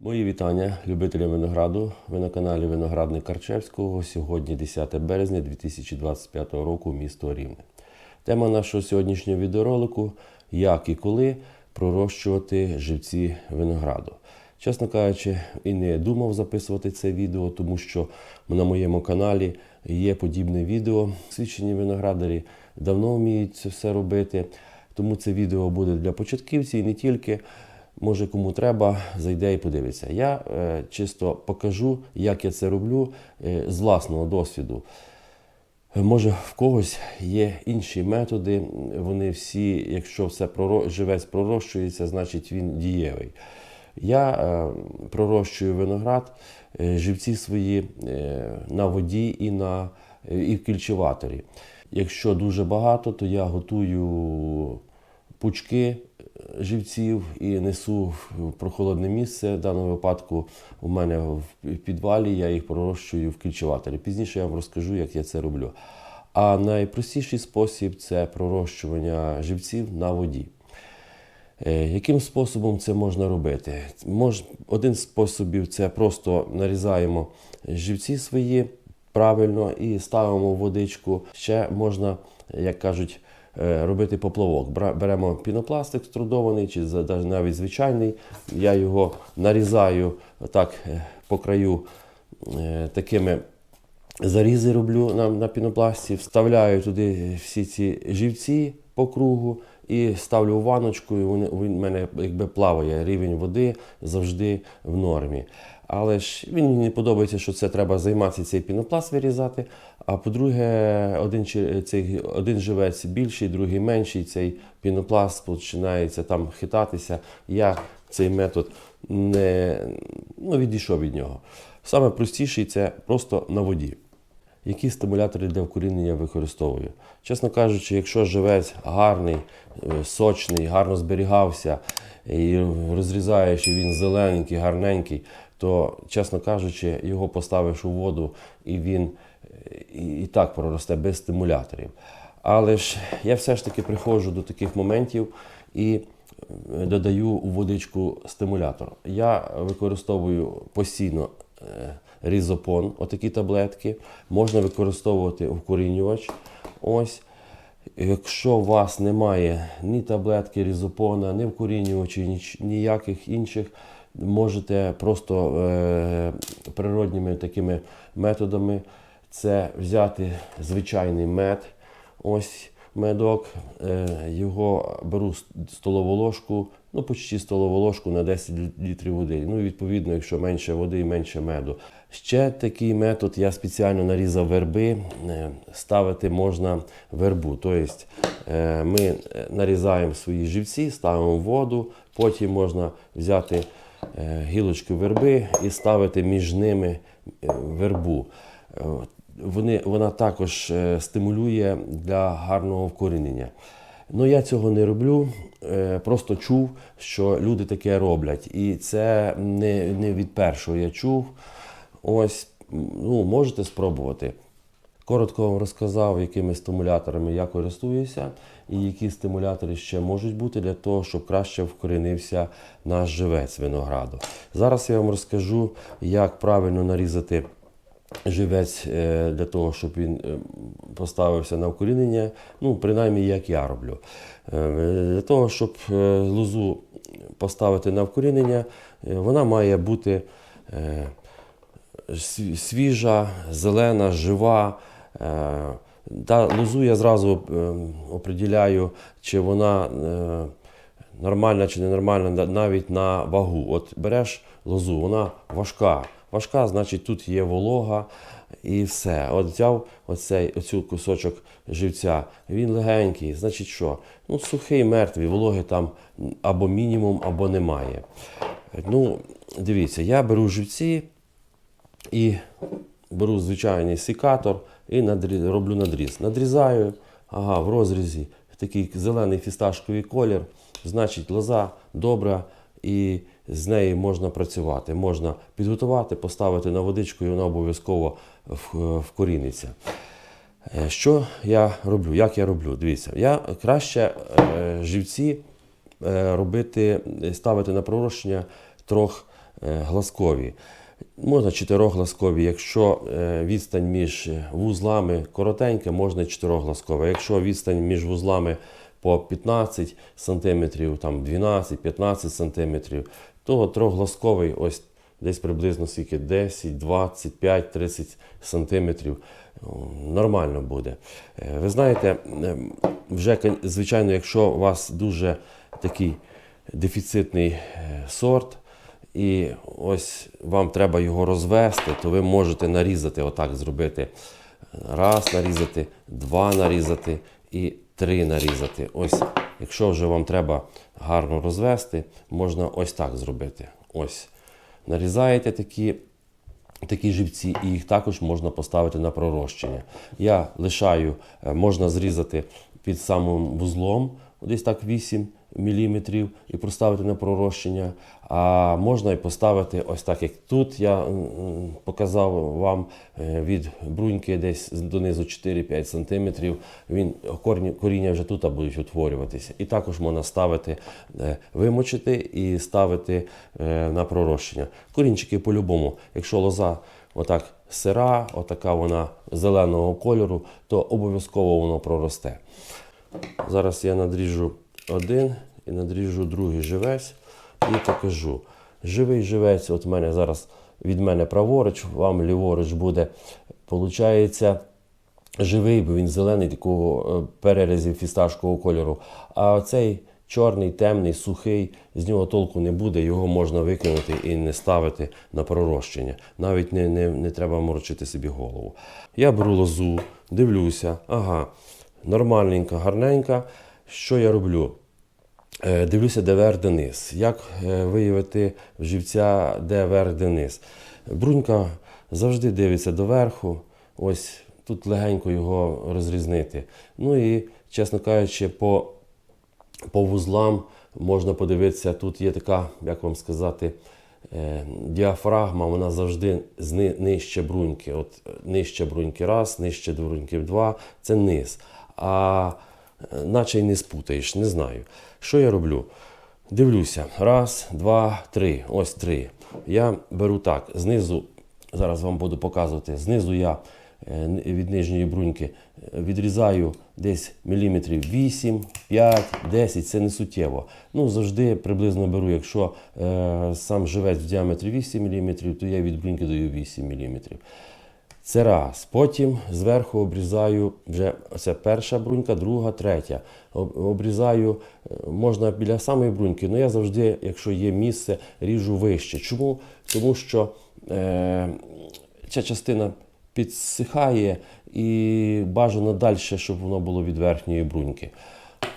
Мої вітання любителям винограду. Ви на каналі Виноградник Карчевського. Сьогодні 10 березня 2025 року, місто Рівне. Тема нашого сьогоднішнього відеоролику як і коли пророщувати живці винограду. Чесно кажучи, і не думав записувати це відео, тому що на моєму каналі є подібне відео. Свідчені виноградарі давно вміють це все робити. Тому це відео буде для початківців і не тільки. Може, кому треба, зайде і подивиться. Я е, чисто покажу, як я це роблю е, з власного досвіду. Може, в когось є інші методи. Вони всі, якщо все проро... живець пророщується, значить він дієвий. Я е, пророщую виноград, е, живці свої е, на воді і, на, е, і в кільчеваторі. Якщо дуже багато, то я готую пучки живців і несу в прохолодне місце. В даному випадку у мене в підвалі я їх пророщую в кільчеваторі. Пізніше я вам розкажу, як я це роблю. А найпростіший спосіб це пророщування живців на воді. Е, Яким способом це можна робити? Мож, один з способів це просто нарізаємо живці свої правильно і ставимо в водичку. Ще можна, як кажуть, робити поплавок. Беремо пінопластик струдований чи навіть звичайний. Я його нарізаю так е, по краю е, такими зарізи роблю на, на пінопласті, вставляю туди всі ці живці по кругу і ставлю в ваночку, і він в мене якби плаває. Рівень води завжди в нормі. Але ж мені не подобається, що це треба займатися цей пінопласт вирізати. А по-друге, один, цей, один живець більший, другий менший, цей пінопласт починається там хитатися. Я цей метод не ну, відійшов від нього. Саме простіший це просто на воді. Які стимулятори для вкорінення використовую? Чесно кажучи, якщо живець гарний, е, сочний, гарно зберігався і розрізаєш, і він зелененький, гарненький, то, чесно кажучи, його поставиш у воду і він і, так проросте без стимуляторів. Але ж я все ж таки приходжу до таких моментів і е, додаю у водичку стимулятор. Я використовую постійно е, різопон, отакі таблетки. Можна використовувати вкорінювач. Ось. Якщо у вас немає ні таблетки різопона, ні вкорінювачів, ніяких інших, можете просто е, природніми такими методами це взяти звичайний мед. Ось медок, е, його беру столову ложку, ну почти столову ложку на 10 літрів води. Ну, і відповідно, якщо менше води, менше меду. Ще такий метод я спеціально нарізав верби. Е, Ставити можна вербу. Тобто е, ми нарізаємо свої живці, ставимо воду, потім можна взяти гілочку верби і ставити між ними е, вербу. Е, Вони, вона також е, стимулює для гарного вкорінення. Ну, я цього не роблю, е, просто чув, що люди таке роблять. І це не, не від першого я чув. Ось, ну, можете спробувати. Коротко вам розказав, якими стимуляторами я користуюся, і які стимулятори ще можуть бути для того, щоб краще вкорінився наш живець винограду. Зараз я вам розкажу, як правильно нарізати живець е, для того, щоб він е, поставився на вкорінення, ну, принаймні, як я роблю. Е, Для того, щоб лозу поставити на вкорінення, вона має бути свіжа, зелена, жива. Е, Та лозу я зразу е, определяю, чи вона е, нормальна чи ненормальна, навіть на вагу. От береш лозу, вона важка. Важка, значить тут є волога і все. От взяв оцей, оцю кусочок живця, він легенький, значить що? Ну, сухий, мертвий, вологи там або мінімум, або немає. Ну, дивіться, я беру живці, і беру звичайний секатор і надрі- роблю надріз. Надрізаю, ага, в розрізі такий зелений фісташковий колір, значить лоза добра і з нею можна працювати. Можна підготувати, поставити на водичку і вона обов'язково вкоріниться. Е, Що я роблю? Як я роблю? Дивіться, я краще е, живці е, робити, ставити на пророщення трьох е, глазкові. Можна чотирьохглазкові. Якщо е, відстань між вузлами коротенька, можна і. Якщо відстань між вузлами по 15 см, там 12-15 см, то трьохглазковий ось десь приблизно скільки 10, 25, 30 сантиметрів. Нормально буде. Е, Ви знаєте, ем, вже звичайно, якщо у вас дуже такий дефіцитний е, сорт, і ось вам треба його розвести, то ви можете нарізати, отак зробити. Раз нарізати, два нарізати і три нарізати. Ось, якщо вже вам треба гарно розвести, можна ось так зробити. Ось. Нарізаєте такі такі живці, і їх також можна поставити на пророщення. Я лишаю, е, можна зрізати під самим вузлом, десь так 8 мм, і поставити на пророщення. А можна і поставити ось так, як тут я показав вам е, від бруньки десь донизу 4-5 см. Він коріння вже тут будуть утворюватися. І також можна ставити, е, вимочити і ставити е, на пророщення. Корінчики по-любому, якщо лоза отак сира, отака вона зеленого кольору, то обов'язково воно проросте. Зараз я надріжу один і надріжу другий живець і покажу. Живий живець, от мене зараз від мене праворуч, вам ліворуч буде, получається, живий, бо він зелений, такого е, перерізів фісташкового кольору. А цей чорний, темний, сухий, з нього толку не буде, його можна викинути і не ставити на пророщення. Навіть не, не, не треба морочити собі голову. Я беру лозу, дивлюся, ага, нормальненька, гарненька. Що я роблю? Е, Дивлюся, де верх, де низ. Як е, виявити в живця, де верх, де низ? Брунька завжди дивиться доверху. Ось тут легенько його розрізнити. Ну і, чесно кажучи, по, по вузлам можна подивитися, тут є така, як вам сказати, е, діафрагма, вона завжди нижче бруньки. От нижче бруньки раз, нижче бруньки два, це низ. А наче й не спутаєш, не знаю. Що я роблю? Дивлюся. Раз, два, три. Ось три. Я беру так. Знизу, зараз вам буду показувати. Знизу я е, від нижньої бруньки е, відрізаю десь міліметрів 8, 5, 10, це не суттєво. Ну, завжди приблизно беру, якщо е, сам живець в діаметрі 8 мм, то я від бруньки даю 8 мм. Це раз. Потім зверху обрізаю вже це перша брунька, друга, третя. Обрізаю е, можна біля самої бруньки, але я завжди, якщо є місце, ріжу вище. Чому? Тому що е, ця частина підсихає і бажано далі, щоб воно було від верхньої бруньки.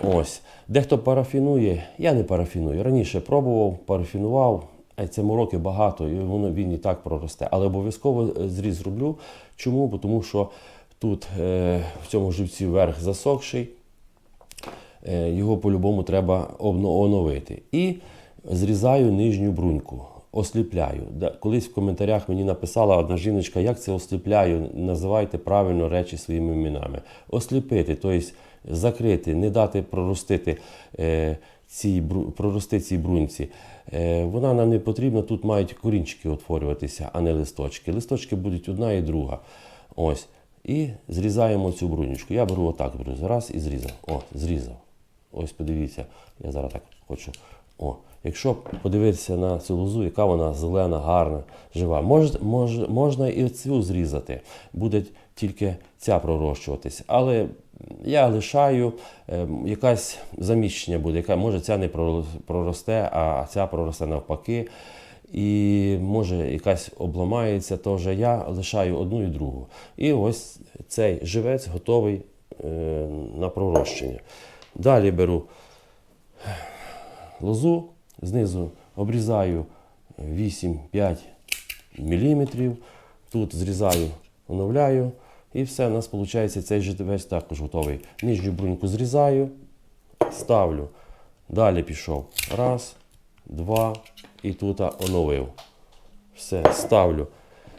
Ось. Дехто парафінує, я не парафіную. Раніше пробував, парафінував, а цьому роки багато, і воно він і так проросте. Але обов'язково е, зріз роблю. Чому? Бо тому що тут е, в цьому живці верх засохший, е, його по-любому треба оновити. І зрізаю нижню бруньку, осліпляю. Колись в коментарях мені написала одна жіночка, як це осліпляю, називайте правильно речі своїми іменами. Осліпити, тобто закрити, не дати проростити цій, прорости цій бруньці. Е, вона нам не потрібна, тут мають корінчики утворюватися, а не листочки. Листочки будуть одна і друга. Ось. І зрізаємо цю брунючку. Я беру отак, беру раз і зрізав. О, зрізав. Ось подивіться, я зараз так хочу. О, якщо подивитися на цю лозу, яка вона зелена, гарна, жива, мож, мож, можна і цю зрізати. Буде тільки ця пророщуватись. Але я лишаю, е, якась заміщення буде, яка може ця не проросте, а ця проросте навпаки. І може якась обламається, теж я лишаю одну і другу. І ось цей живець готовий е, на пророщення. Далі беру лозу, знизу обрізаю 8-5 мм. Тут зрізаю, оновляю. І все, у нас виходить цей живець також готовий. Нижню бруньку зрізаю, ставлю. Далі пішов. Раз, два, і тут оновив. Все, ставлю.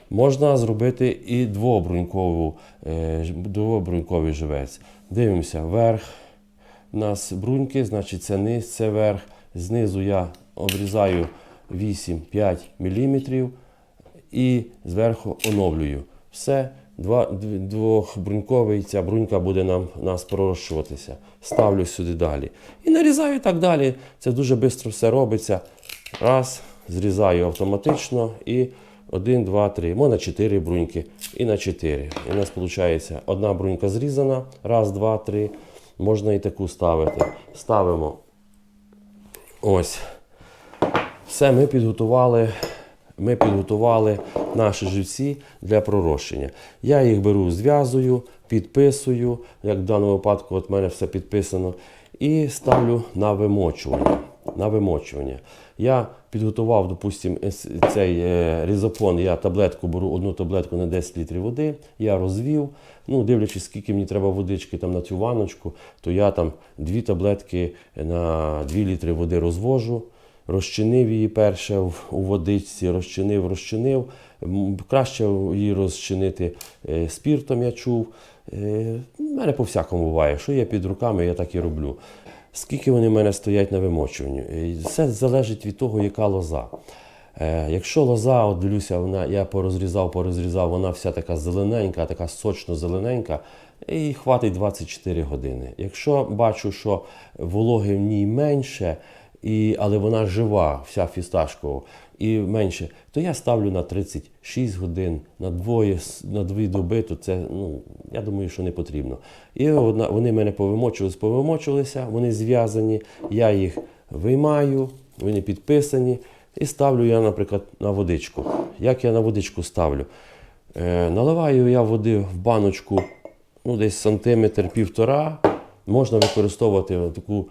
Можна зробити і двобрунькову, е, двобруньковий живець. Дивимося, верх у нас бруньки, значить це низ, це верх. Знизу я обрізаю 8-5 мм і зверху оновлюю. Все, два, дв- двохбруньковий, ця брунька буде нам нас пророщуватися. Ставлю сюди далі. І нарізаю так далі. Це дуже швидко все робиться. Раз, зрізаю автоматично і 1, 2, 3. Можна 4 бруньки і на 4. І у нас виходить одна брунька зрізана. Раз, два, три. Можна і таку ставити. Ставимо. Ось. Все, ми підготували. Ми підготували наші живці для пророщення. Я їх беру, зв'язую, підписую, як в даному випадку, от в мене все підписано, і ставлю на вимочування. На вимочування. Я підготував, допустимо, цей е, різофон, я таблетку беру, одну таблетку на 10 літрів води, я розвів. Ну, дивлячись, скільки мені треба водички там, на цю ванночку, то я там дві таблетки на 2 літри води розвожу розчинив її перше у водичці, розчинив, розчинив. Краще її розчинити е, спіртом, я чув. Е, У мене по-всякому буває. Що є під руками, я так і роблю. Скільки вони в мене стоять на вимочуванні? Е, Все залежить від того, яка лоза. Е, Якщо лоза, от дивлюся, вона, я порозрізав, порозрізав, вона вся така зелененька, така сочно-зелененька, і хватить 24 години. Якщо бачу, що вологи в ній менше, і, але вона жива, вся фісташкова, і менше, то я ставлю на 36 годин, на двоє, на дві доби, то це, ну, я думаю, що не потрібно. І одна, вони мене повимочувалися, повимочувалися, вони зв'язані, я їх виймаю, вони підписані, і ставлю я, наприклад, на водичку. Як я на водичку ставлю? Е, наливаю я води в баночку ну, десь сантиметр півтора. Можна використовувати таку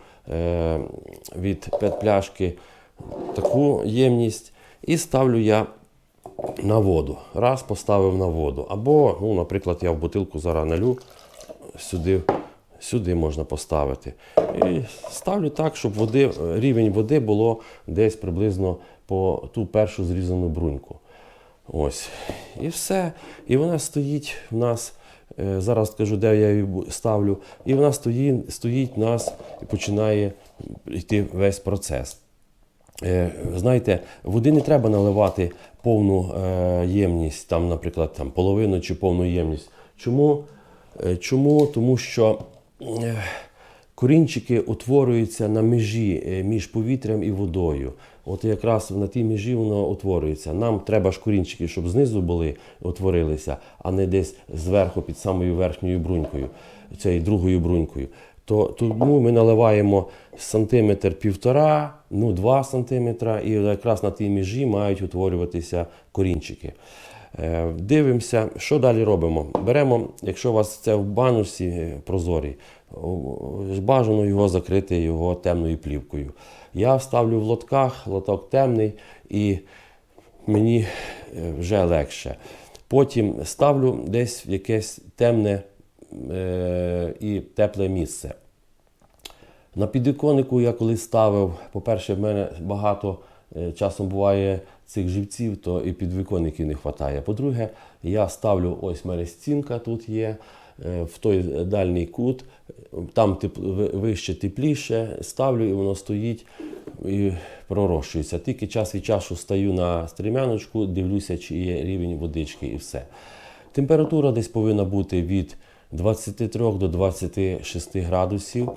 від п'ятпляшки таку ємність. І ставлю я на воду. Раз поставив на воду. Або, ну, наприклад, я в бутилку зараз налю, сюди, сюди можна поставити. І ставлю так, щоб води, рівень води було десь приблизно по ту першу зрізану бруньку. Ось. І все. І вона стоїть в нас. Е, Зараз скажу, де я її ставлю. І вона стоїть, стоїть нас і починає йти весь процес. Е, Знаєте, води не треба наливати повну е, ємність, там, наприклад, там, половину чи повну ємність. Чому? Чому? Тому що корінчики утворюються на межі між повітрям і водою. От якраз на тій межі воно утворюється. Нам треба ж корінчики, щоб знизу були, утворилися, а не десь зверху під самою верхньою брунькою, цією другою брунькою. То тому ми наливаємо сантиметр півтора, ну два сантиметра, і якраз на тій межі мають утворюватися корінчики. Е, Дивимося, що далі робимо. Беремо, якщо у вас це в банусі е, прозорій, о, бажано його закрити його темною плівкою. Я ставлю в лотках, лоток темний і мені е, вже легше. Потім ставлю десь в якесь темне е, і тепле місце. На підвіконнику я коли ставив, по-перше, в мене багато е, часом буває цих живців, то і підвіконників не вистачає. По-друге, я ставлю, ось в мене стінка тут є, в той дальній кут, там вище тепліше, ставлю і воно стоїть і пророщується. Тільки час від часу стаю на стрімяночку, дивлюся, чи є рівень водички і все. Температура десь повинна бути від 23 до 26 градусів.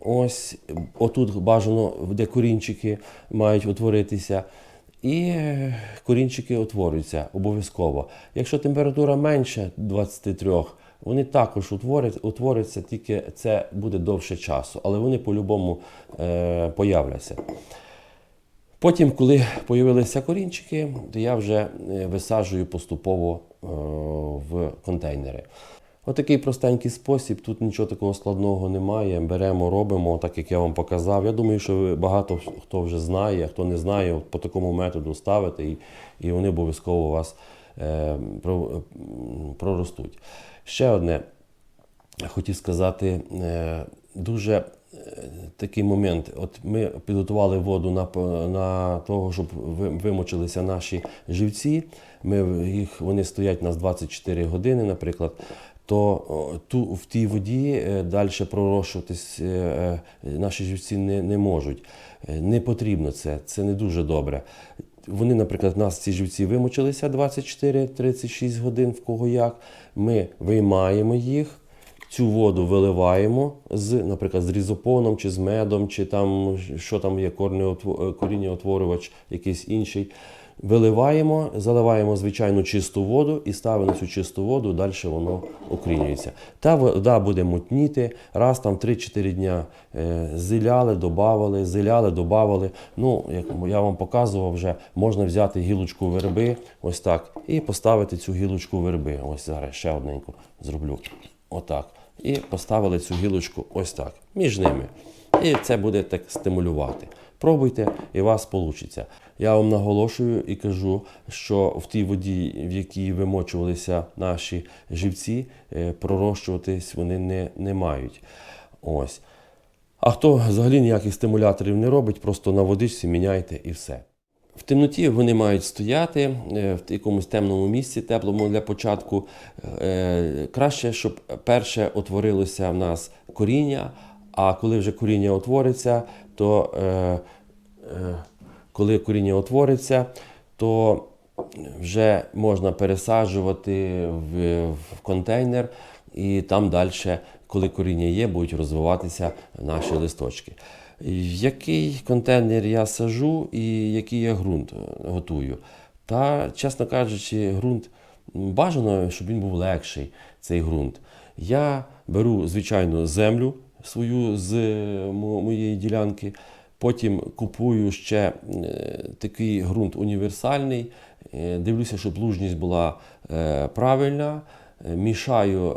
Ось отут бажано, де корінчики мають утворитися. І е, корінчики утворюються обов'язково. Якщо температура менше 23, вони також утворять, утворяться, тільки це буде довше часу, але вони по-любому е, появляться. Потім, коли з'явилися корінчики, то я вже е, висаджую поступово е, в контейнери. Отакий простенький спосіб, тут нічого такого складного немає. Беремо, робимо, так як я вам показав. Я думаю, що багато хто вже знає, хто не знає, по такому методу ставити, і, і вони обов'язково у вас е, проростуть. Ще одне, хотів сказати, е, дуже е, такий момент. От ми підготували воду на, на того, щоб ви- вимочилися наші живці. Ми їх, вони стоять у нас 24 години, наприклад. то ту, в тій воді далі е, е, наші живці не, не можуть. Не потрібно це, це не дуже добре. Вони, наприклад, в нас ці живці вимочилися 24-36 годин, в кого як. Ми виймаємо їх, цю воду виливаємо з, наприклад, з різопоном чи з медом, чи там що там є коріннеутворювач, якийсь інший. Виливаємо, заливаємо звичайну чисту воду і ставимо цю чисту воду, далі воно укрінюється. Та вода буде мутніти, раз там 3-4 дня е, зиляли, додавали, зиляли, додавали. Ну, як я вам показував вже, можна взяти гілочку верби, ось так, і поставити цю гілочку верби. Ось зараз ще одненьку зроблю. Отак. І поставили цю гілочку ось так, між ними. І це буде так стимулювати. Пробуйте, і у вас вийде. Я вам наголошую і кажу, що в тій воді, в якій вимочувалися наші живці, е, пророщуватись вони не, не мають. Ось. А хто взагалі ніяких стимуляторів не робить, просто на водичці міняйте і все. В темноті вони мають стояти е, в якомусь темному місці, теплому для початку. Е, Краще, щоб перше утворилося в нас коріння, а коли вже коріння утвориться, то е, е, коли коріння утвориться, то вже можна пересаджувати в, в контейнер, і там далі, коли коріння є, будуть розвиватися наші листочки. В який контейнер я сажу і який я ґрунт готую? Та, чесно кажучи, ґрунт бажано, щоб він був легший, цей ґрунт. Я беру звичайну землю свою з е, моєї ділянки. Потім купую ще е, такий ґрунт універсальний. Е, Дивлюся, щоб лужність була правильна. Мішаю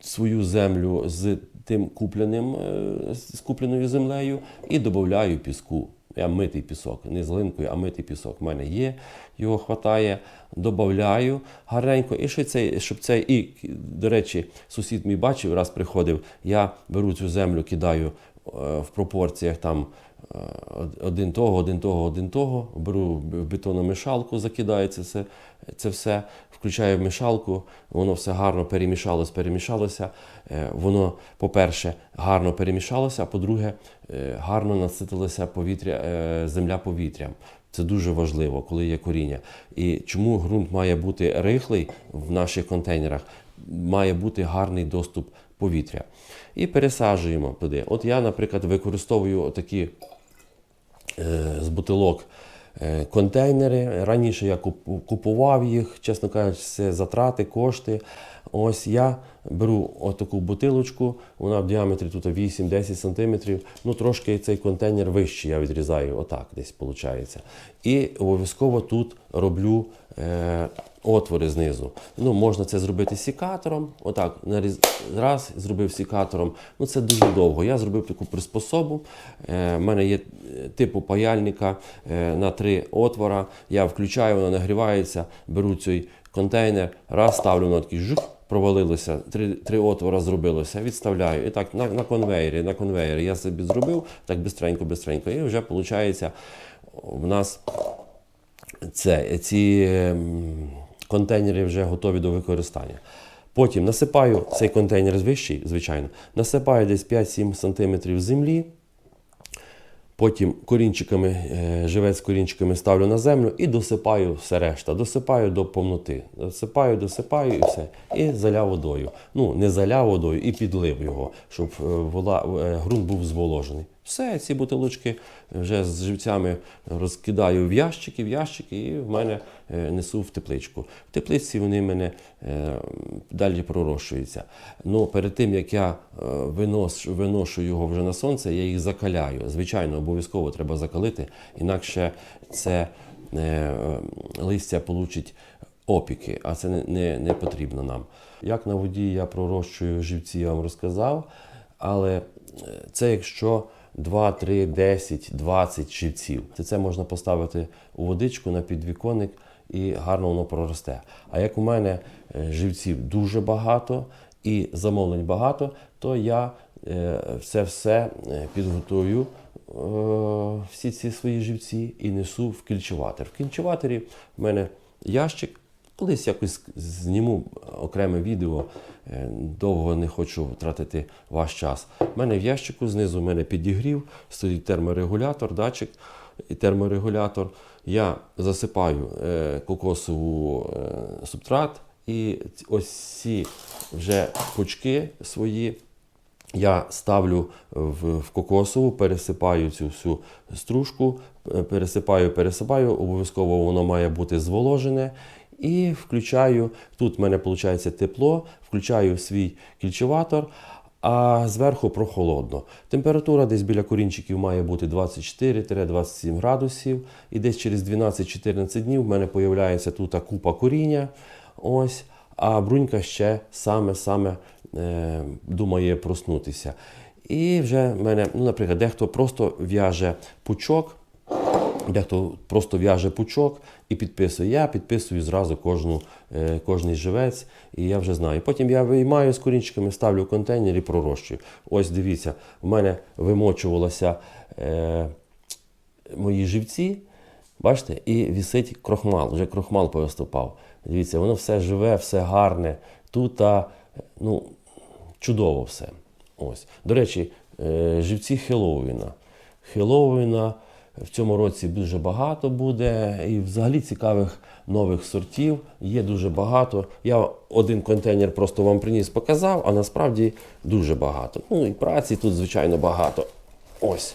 свою землю з тим купленим, е, з купленою землею і додаю піску. Я митий пісок, не з глинкою, а митий пісок. У мене є, його хватає, додаю гарненько. І ще цей, щоб цей, і, до речі, сусід мій бачив, раз приходив, я беру цю землю, кидаю е, в пропорціях там один того, один того, один того. Беру в бетономішалку, закидаю це це все, включаю в мішалку, воно все гарно перемішалось, перемішалося. Е, Воно, по-перше, гарно перемішалося, а по-друге, е, гарно наситилося повітря, е, земля повітрям. Це дуже важливо, коли є коріння. І чому ґрунт має бути рихлий в наших контейнерах? Має бути гарний доступ повітря. І пересаджуємо туди. От я, наприклад, використовую такі з бутилок е, контейнери. Раніше я купував їх, чесно кажучи, це затрати, кошти. Ось я беру отаку бутилочку, вона в діаметрі тут 8-10 см. Ну, трошки цей контейнер вищий я відрізаю, отак десь виходить. І обов'язково тут роблю е, отвори знизу. Ну, можна це зробити сікатором. Отак, наріз... раз, зробив сікатором. Ну, це дуже довго. Я зробив таку приспособу. Е, в мене є е, типу паяльника е, на три отвора. Я включаю, воно нагрівається, беру цей контейнер, раз ставлю на такий жух, провалилося, три, три отвора зробилося, відставляю. І так на, на конвейері, на конвейері я собі зробив так бистренько, бистренько. І вже виходить, в нас це, ці ем, контейнери вже готові до використання. Потім насипаю цей контейнер вищий, звичайно, насипаю десь 5-7 см землі. Потім корінчиками, е, живець корінчиками ставлю на землю і досипаю все решта. Досипаю до повноти. Досипаю, досипаю і все. І заляв водою. Ну, не заляв водою, і підлив його, щоб е, вола, е, ґрунт був зволожений. Все, ці бутилочки вже з живцями розкидаю в ящики, в ящики, і в мене е, несу в тепличку. В тепличці вони в мене е, далі пророщуються. Ну, перед тим як я е, виношу його вже на сонце, я їх закаляю. Звичайно, обов'язково треба закалити, інакше це листя получить опіки, а це не, не, не потрібно нам. Як на воді я пророщую живці, я вам розказав, але це якщо 2, 3, 10, 20 живців. Це, це можна поставити у водичку на підвіконник і гарно воно проросте. А як у мене е, живців дуже багато і замовлень багато, то я е, це все е, підготую всі ці свої живці і несу в кільчеватор. В кільчеваторі в мене ящик Колись якось зніму окреме відео. Е, Довго не хочу втратити ваш час. У мене в ящику знизу в мене підігрів, стоїть терморегулятор, датчик і терморегулятор. Я засипаю е, кокосову е, субстрат, і ось ці вже пучки свої я ставлю в, в кокосову, пересипаю цю всю стружку, пересипаю, пересипаю, обов'язково воно має бути зволожене. І включаю, тут в мене виходить тепло, включаю свій кільчеватор, а зверху прохолодно. Температура десь біля корінчиків має бути 24-27 градусів. І десь через 12-14 днів в мене з'являється тут купа коріння. Ось, а брунька ще саме-саме е, думає проснутися. І вже в мене, ну, наприклад, дехто просто в'яже пучок, дехто просто в'яже пучок і підписує. Я підписую зразу кожну, е, кожний живець, і я вже знаю. Потім я виймаю з корінчиками, ставлю в контейнер і пророщую. Ось дивіться, в мене вимочувалося. Е, мої живці, бачите, і вісить крохмал, вже крохмал повиступав. Дивіться, воно все живе, все гарне. Тут а, ну, чудово все. Ось. До речі, е, живці Хеллоуіна. Хеллоуіна в цьому році дуже багато буде, і взагалі цікавих нових сортів є дуже багато. Я один контейнер просто вам приніс, показав, а насправді дуже багато. Ну і праці тут, звичайно, багато. Ось.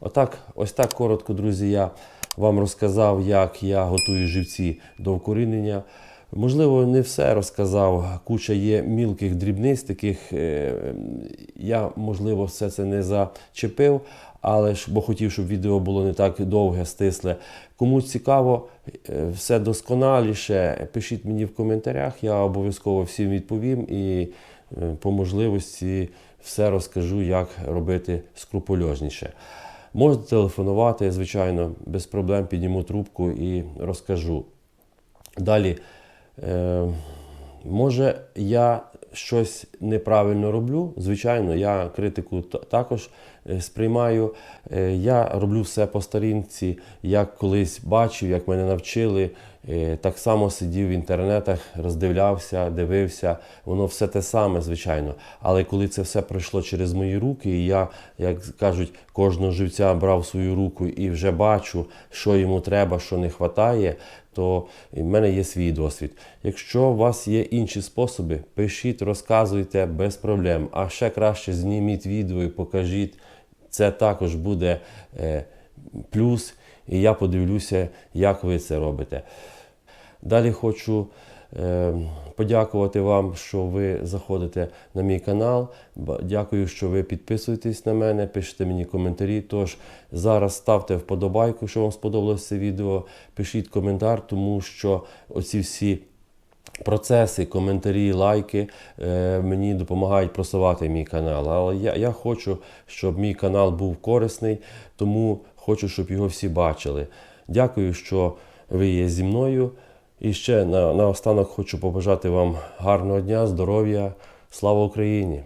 Отак, ось так коротко, друзі, я вам розказав, як я готую живці до вкорінення. Можливо, не все розказав. Куча є мілких дрібниць, таких е, я, можливо, все це не зачепив, але ж бо хотів, щоб відео було не так довге, стисле. Комусь цікаво, е, все досконаліше. Пишіть мені в коментарях, я обов'язково всім відповім і е, по можливості все розкажу, як робити скрупульозніше. Можете телефонувати, звичайно, без проблем підніму трубку і розкажу. Далі, е, може, я щось неправильно роблю. Звичайно, я критику та- також е, сприймаю. Е, я роблю все по старінці, як колись бачив, як мене навчили. Е, так само сидів в інтернетах, роздивлявся, дивився. Воно все те саме, звичайно. Але коли це все пройшло через мої руки, і я, як кажуть, кожного живця брав свою руку і вже бачу, що йому треба, що не вистачає, то в мене є свій досвід. Якщо у вас є інші способи, пишіть, розказуйте без проблем. А ще краще зніміть відео і покажіть. Це також буде е, плюс, і я подивлюся, як ви це робите. Далі хочу е, подякувати вам, що ви заходите на мій канал. Дякую, що ви підписуєтесь на мене, пишете мені коментарі. Тож зараз ставте вподобайку, якщо вам сподобалось це відео. Пишіть коментар, тому що оці всі процеси, коментарі, лайки е, мені допомагають просувати мій канал. Але я, я хочу, щоб мій канал був корисний, тому хочу, щоб його всі бачили. Дякую, що ви є зі мною. І ще на, наостанок хочу побажати вам гарного дня, здоров'я, слава Україні!